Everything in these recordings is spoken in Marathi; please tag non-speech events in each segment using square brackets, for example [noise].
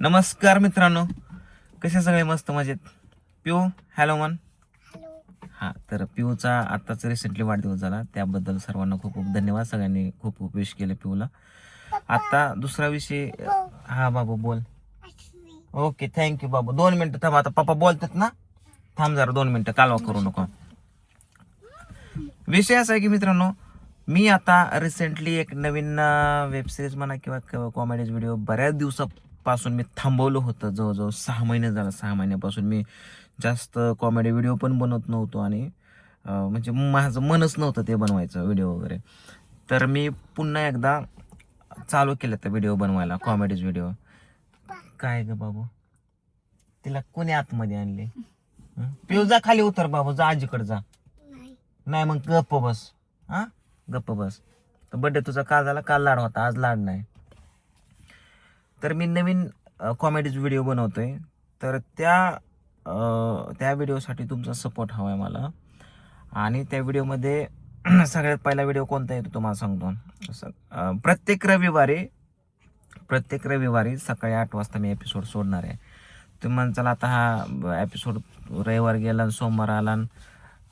नमस्कार मित्रांनो. कसे सगळे मस्त मजेत? पिऊ हॅलो मन हां तर पिऊचा आत्ताच रिसेंटली वाढदिवस झाला. त्याबद्दल सर्वांना खूप खूप धन्यवाद. सगळ्यांनी खूप खूप विश केले पिऊला आत्ता दुसरा विषय हा. बाबू बोल. ओके थँक्यू बाबू. दोन मिनटं थांब. आता पप्पा बोलतात ना? थांब जरा दोन मिनटं. कालवा करू नको. विषय असा आहे की मित्रांनो मी आता रिसेंटली एक नवीन वेब सिरीज म्हणा किंवा कॉमेडीज व्हिडिओ बऱ्याच दिवसापासून मी थांबवलं होतं. जवळजवळ सहा महिने झालं. सहा महिन्यापासून मी जास्त कॉमेडी व्हिडिओ पण बनवत नव्हतो आणि म्हणजे माझं मनच नव्हतं ते बनवायचं व्हिडिओ वगैरे. तर मी पुन्हा एकदा चालू केलं तर व्हिडिओ बनवायला कॉमेडीज व्हिडिओ काय ग बाबू? तिला कोणी आतमध्ये आणले? पिऊ जा खाली उतर बाबू जा आजीकडे जा. नाही. मग गप्प बस. हा? गप्प बस. तर बड्डे तुझा काल झाला काल लाड होता आज लाड नाही. तर मी नवीन कॉमेडीज व्हिडिओ बनवतो आहे तर त्या त्या व्हिडिओसाठी तुमचा सपोर्ट हवा आहे मला. आणि त्या व्हिडिओमध्ये [clears throat] सगळ्यात पहिला व्हिडिओ कोणता येतो तुम्हाला सांगतो. प्रत्येक रविवारी प्रत्येक रविवारी सकाळी आठ वाजता मी एपिसोड सोडणार आहे. तुम्ही म्हणचाल आता हा एपिसोड रविवार गेला आणि सोमवार आला आणि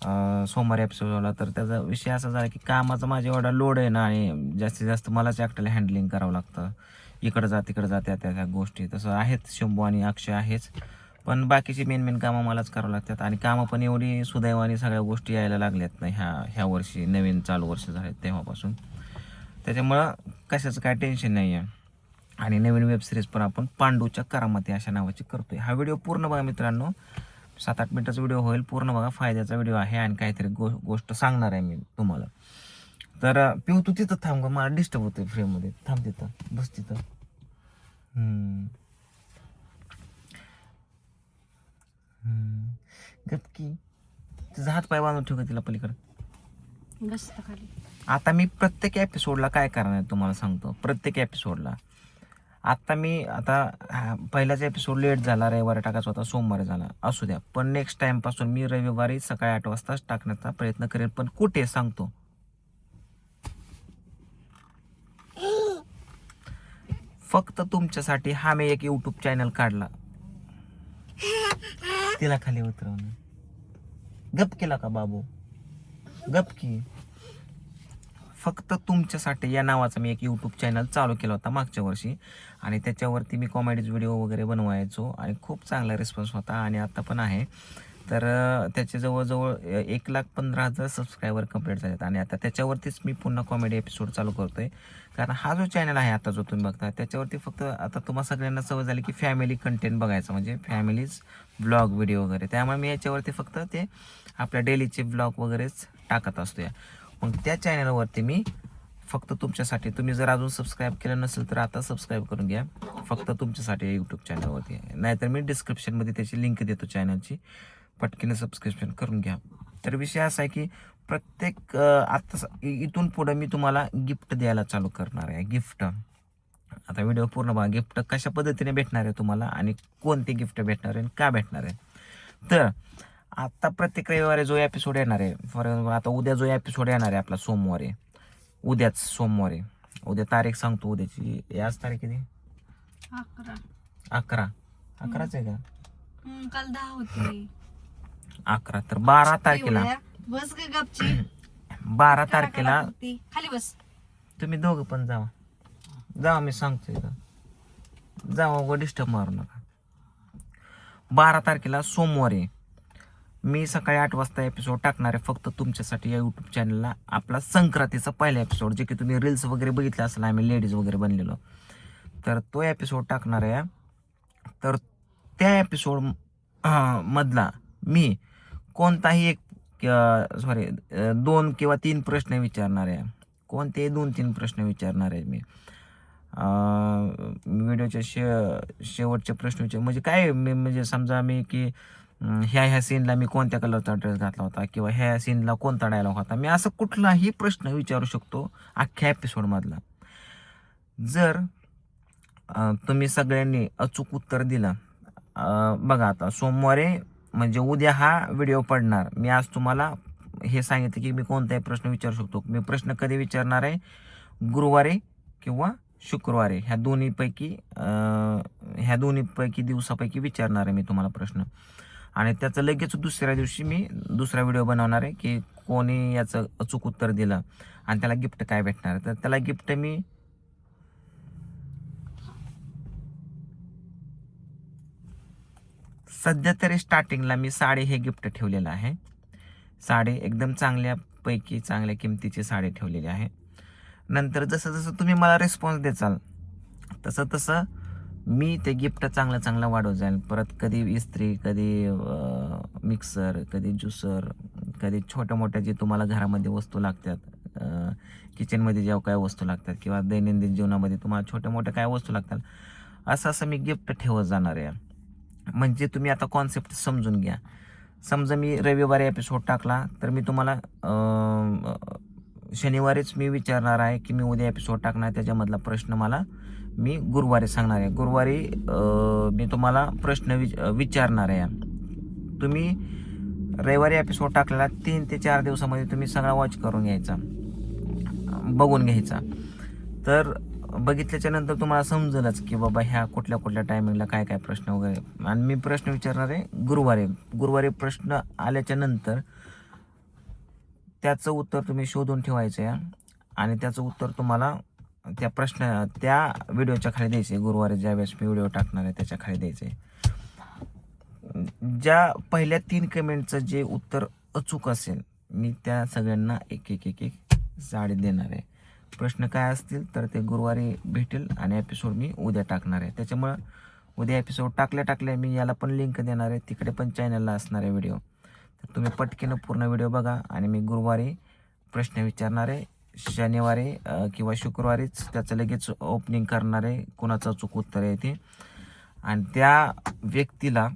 अं, एपिसोड आला तर त्याचा विषय असा झाला की कामाचा माझ्या एवढा लोड आहे ना आणि जास्तीत जास्त मलाच एकट्याला हँडलिंग करावं लागतं. इकडं जा तिकडं जा त्या त्या गोष्टी. तसं आहेत शंभू आणि अक्षय आहेच. पण बाकीची मेन मेन कामं मलाच करावं लागतात. आणि कामं पण एवढी सुदैवाने सगळ्या गोष्टी यायला लागल्यात नाही ह्या ह्या वर्षी नवीन चालू वर्ष झाले तेव्हापासून. त्याच्यामुळं कशाचं काय टेन्शन नाही आहे आणि नवीन वेबसिरीज पण आपण पांडूच्या करामती अशा नावाची करतोय. हा व्हिडिओ पूर्ण बघा मित्रांनो. सात आठ मिनिटाचा व्हिडिओ होईल. पूर्ण बघा. फायद्याचा व्हिडिओ आहे आणि काहीतरी गो गोष्ट सांगणार आहे मी तुम्हाला. तर पिऊ तू तिथं थांब गं. मला डिस्टर्ब होतोय फ्रेममध्ये थांब तिथं. बस तिथं. गपकी तुझा हात पाय बांधून ठेव तिला पलीकडे. बस खाली. आता मी प्रत्येक एपिसोडला काय करणार आहे तुम्हाला सांगतो. प्रत्येक एपिसोडला आता मी आता हा, पहिलाच एपिसोड लेट झाला रविवारी टाकायचा होता सोमवारी झाला. असू द्या. पण नेक्स्ट टाइमपासून मी रविवारी सकाळी आठ वाजताच टाकण्याचा प्रयत्न करेन पण कुठे सांगतो? फक्त तुमच्यासाठी हा मी एक युट्यूब चॅनल काढला. तिला खाली उतरवणं गप केला का बाबू? गप की. फक्त तुमच्यासाठी या नावाचा मी एक यूट्यूब चॅनल चालू केला होता मागच्या वर्षी. आणि त्याच्यावरती मी कॉमेडीज व्हिडिओ वगैरे बनवायचो. आणि खूप चांगला रिस्पॉन्स होता आणि आता पण आहे. तर त्याचे जवळजवळ एक लाख पंधरा हजार सबस्क्रायबर कंप्लीट झालेत. आणि आता त्याच्यावरतीच मी पुन्हा कॉमेडी एपिसोड चालू करतो आहे कारण हा जो चॅनल आहे आता जो तुम्ही बघता त्याच्यावरती फक्त आता तुम्हाला सगळ्यांना सवय झाली की फॅमिली कंटेंट बघायचं. म्हणजे फॅमिलीज ब्लॉग व्हिडिओ वगैरे. त्यामुळे मी याच्यावरती फक्त ते आपल्या डेलीचे ब्लॉग वगैरेच टाकत असतो या मग त्या चॅनलवरती मी फक्त तुमच्यासाठी तुम्ही जर अजून सबस्क्राईब केलं नसेल तर आता सबस्क्राईब करून घ्या. फक्त तुमच्यासाठी यूट्यूब चॅनलवरती नाहीतर मी डिस्क्रिप्शनमध्ये त्याची लिंक देतो चॅनलची पटकीने सबस्क्रिप्शन करून घ्या. तर विषय असा आहे की प्रत्येक अं, आता स- इ- इथून पुढं मी तुम्हाला गिफ्ट द्यायला चालू करणार आहे. गिफ्ट आता व्हिडिओ पूर्ण बघा गिफ्ट कशा पद्धतीने भेटणार आहे तुम्हाला आणि कोणते गिफ्ट भेटणार आहे आणि का भेटणार आहे. तर आता प्रत्येक रविवारी जो एपिसोड येणार आहे फॉर एक्झाम्पल आता उद्या जो एपिसोड येणार आहे आपला सोमवारी उद्याच सोमवारी उद्या तारीख सांगतो उद्याची याच तारीख किती? अकरा. अकरा. अकराच आहे का? काल दहा होती. अकरा तर बारा तारखेला? बस ग गपची. [clears throat] बारा तारखेला खाली बस. तुम्ही दोघं पण जावा. जावा मी सांगतो इथं. जावा व डिस्टर्ब मारू नका. बारा तारखेला सोमवारी मी सकाळी आठ वाजता एपिसोड टाकणार आहे. फक्त तुमच्यासाठी या यूट्यूब चॅनलला आपला संक्रांतीचा पहिला एपिसोड जे की तुम्ही रील्स वगैरे बघितले असेल आम्ही लेडीज वगैरे बनलेलो. तर तो एपिसोड टाकणार आहे. तर त्या एपिसोड मधला मी कोणताही एक सॉरी दोन किंवा तीन प्रश्न विचारणार आहे. कोणते दोन तीन प्रश्न विचारणार आहे मी. व्हिडिओच्या शे शेवटचे प्रश्न विचार म्हणजे काय मी म्हणजे समजा मी की ह्या ह्या सीनला मी कोणत्या कलरचा ड्रेस घातला होता? किंवा ह्या सीनला कोणता डायलॉग होता? मी असं कुठलाही प्रश्न विचारू शकतो अख्ख्या एपिसोडमधला जर तुम्ही सगळ्यांनी अचूक उत्तर दिलं बघा आता सोमवारी म्हणजे उद्या हा व्हिडिओ पडणार. मी आज तुम्हाला हे सांगितलं की मी कोणताही प्रश्न विचारू शकतो. मी प्रश्न कधी विचारणार आहे? गुरुवारी किंवा शुक्रवारी. ह्या दोन्हीपैकी ह्या दोन्हीपैकी दिवसापैकी विचारणार आहे मी तुम्हाला प्रश्न. आणि त्याचं लगेच दुसऱ्या दिवशी मी दुसरा व्हिडिओ बनवणार आहे की कोणी याचं अचूक उत्तर दिलं आणि त्याला गिफ्ट काय भेटणार आहे. तर त्याला गिफ्ट मी सध्या तरी स्टार्टिंगला मी साडी हे गिफ्ट ठेवलेलं आहे. साडी एकदम चांगल्यापैकी चांगल्या किमतीची साडी ठेवलेली आहे. नंतर जसं जसं तुम्ही मला रिस्पॉन्स देचाल तसं तसं मी ते गिफ्ट चांगलं चांगलं वाढवत जाईल. परत कधी इस्त्री कधी मिक्सर कधी ज्युसर कधी छोट्या मोठ्या जे तुम्हाला घरामध्ये वस्तू लागतात किचनमध्ये जेव्हा काय वस्तू लागतात किंवा दैनंदिन जीवनामध्ये तुम्हाला छोट्या मोठ्या काय वस्तू लागतात असं असं मी गिफ्ट ठेवत जाणार आहे. म्हणजे तुम्ही आता कॉन्सेप्ट समजून घ्या. समजा मी रविवारी एपिसोड टाकला तर मी तुम्हाला शनिवारीच मी विचारणार आहे की मी उद्या एपिसोड टाकणार त्याच्यामधला प्रश्न मला मी गुरुवारी सांगणार आहे. गुरुवारी मी तुम्हाला प्रश्न विच विचारणार आहे. तुम्ही रविवारी एपिसोड टाकलेला तीन ते चार दिवसामध्ये तुम्ही सगळा वॉच करून घ्यायचा. बघून घ्यायचा. तर बघितल्याच्या नंतर तुम्हाला समजेलच की बाबा ह्या कुठल्या कुठल्या टायमिंगला काय काय प्रश्न वगैरे. आणि मी प्रश्न विचारणार आहे गुरुवारी. गुरुवारी प्रश्न आल्याच्यानंतर त्याचं उत्तर तुम्ही शोधून ठेवायचं आहे. आणि त्याचं उत्तर तुम्हाला त्या प्रश्न त्या व्हिडिओच्या खाली द्यायचे आहे. गुरुवारी ज्यावेळेस मी व्हिडिओ टाकणार आहे त्याच्याखाली द्यायचे ज्या पहिल्या तीन कमेंटचं जे उत्तर अचूक असेल मी त्या सगळ्यांना एक एक एक एक साडी देणार आहे. प्रश्न काय असतील तर ते गुरुवारी भेटेल आणि एपिसोड मी उद्या टाकणार आहे. त्याच्यामुळं उद्या एपिसोड टाकल्या टाकल्या मी याला पण लिंक देणार आहे. तिकडे पण चॅनलला असणार आहे व्हिडिओ तर तुम्ही पटकेनं पूर्ण व्हिडिओ बघा आणि मी गुरुवारी प्रश्न विचारणार आहे. शनिवारी किंवा शुक्रवारीच त्याचं लगेच ओपनिंग करणार आहे. कुणाचं चूक उत्तर आहे ते. आणि त्या व्यक्तीला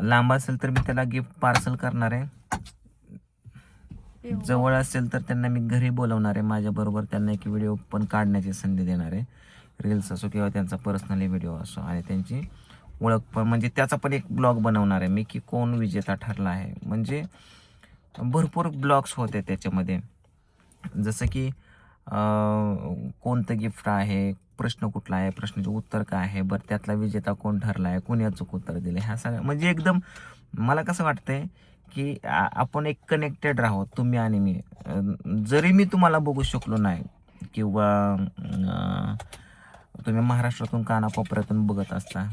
लांब असेल तर मी त्याला गिफ्ट पार्सल करणार आहे. हो. जवळ असेल तर त्यांना मी घरी बोलवणार आहे. माझ्याबरोबर त्यांना एक व्हिडिओ पण काढण्याची संधी देणार आहे. रील्स असो किंवा त्यांचा पर्सनली व्हिडिओ असो आणि त्यांची ओळख पण म्हणजे त्याचा पण एक ब्लॉग बनवणार आहे मी की कोण विजेता ठरला आहे. म्हणजे भरपूर ब्लॉग्स होते त्याच्यामध्ये. जसं की कोणतं गिफ्ट आहे प्रश्न कुठला आहे प्रश्नाचे उत्तर काय आहे बरं त्यातला विजेता कोण ठरला आहे कोणी अचूक उत्तर दिलं ह्या सगळ्या म्हणजे एकदम मला कसं वाटतंय की आपण एक कनेक्टेड राहू तुम्ही आणि मी. जरी मी तुम्हाला बघू शकलो नाही किंवा तुम्ही महाराष्ट्रातून कानाकोपऱ्यातून बघत असता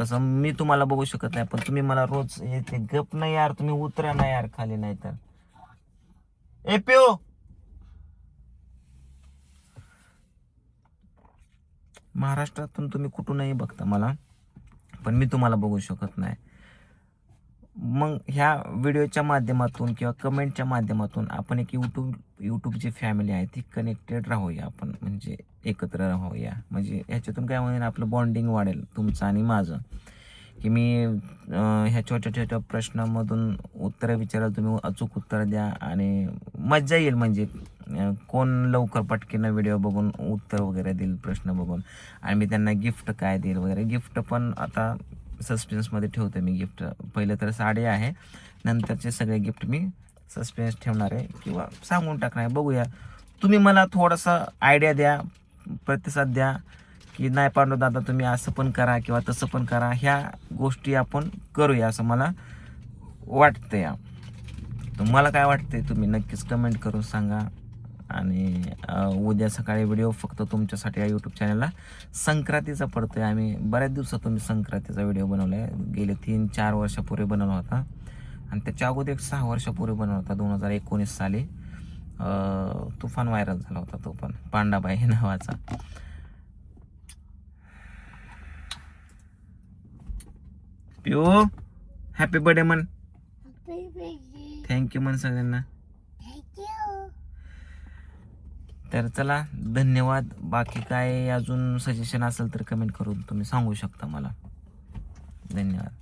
तसं मी तुम्हाला बघू शकत नाही पण तुम्ही मला रोज येते ते गप नाही यार तुम्ही उतरा ना यार खाली नाही तर. ए पिओ! महाराष्ट्रातून तुम्ही कुठूनही बघता मला पण मी तुम्हाला बघू शकत नाही. मग ह्या व्हिडिओच्या माध्यमातून किंवा कमेंटच्या माध्यमातून आपण एक यूट्यूब यूट्यूबची फॅमिली आहे ती कनेक्टेड राहूया आपण म्हणजे एकत्र राहूया. म्हणजे ह्याच्यातून काय होईल आपलं बॉन्डिंग वाढेल तुमचं आणि माझं. की मी ह्या छोट्या छोट्या प्रश्नामधून उत्तरं विचारा तुम्ही अचूक उत्तर द्या आणि मज्जा येईल. म्हणजे कोण लवकर पटकीनं व्हिडिओ बघून उत्तर वगैरे देईल प्रश्न बघून. आणि मी त्यांना गिफ्ट काय देईल वगैरे. गिफ्ट पण आता सस्पेन्समध्ये ठेवतो मी गिफ्ट पहिलं तर साडी आहे नंतरचे सगळे गिफ्ट मी सस्पेन्स ठेवणार आहे किंवा सांगून टाकणार आहे. बघूया. तुम्ही मला थोडासा आयडिया द्या प्रतिसाद द्या की नाही पांडव दादा तुम्ही असं पण करा किंवा तसं पण करा. ह्या गोष्टी आपण करूया असं मला वाटतं या तुम्हाला काय वाटतंय तुम्ही नक्कीच कमेंट करून सांगा. आणि उद्या सकाळी व्हिडिओ फक्त तुमच्यासाठी या यूट्यूब चॅनलला संक्रांतीचा पडतोय. आम्ही बऱ्याच दिवसातून मी संक्रांतीचा व्हिडिओ बनवला आहे गेले तीन चार वर्षापूर्वी बनवला होता. आणि त्याच्या अगोदर एक सहा वर्षापूर्वी बनवला होता दोन हजार एकोणीस साली. तुफान व्हायरल झाला होता तो पण. पांडाबाई हे नावाचा. पिओ हॅपी बर्थडे मन थँक्यू मन सगळ्यांना. तर चला धन्यवाद. बाकी काय अजून सजेशन असेल तर कमेंट करून तुम्ही सांगू शकता मला. धन्यवाद.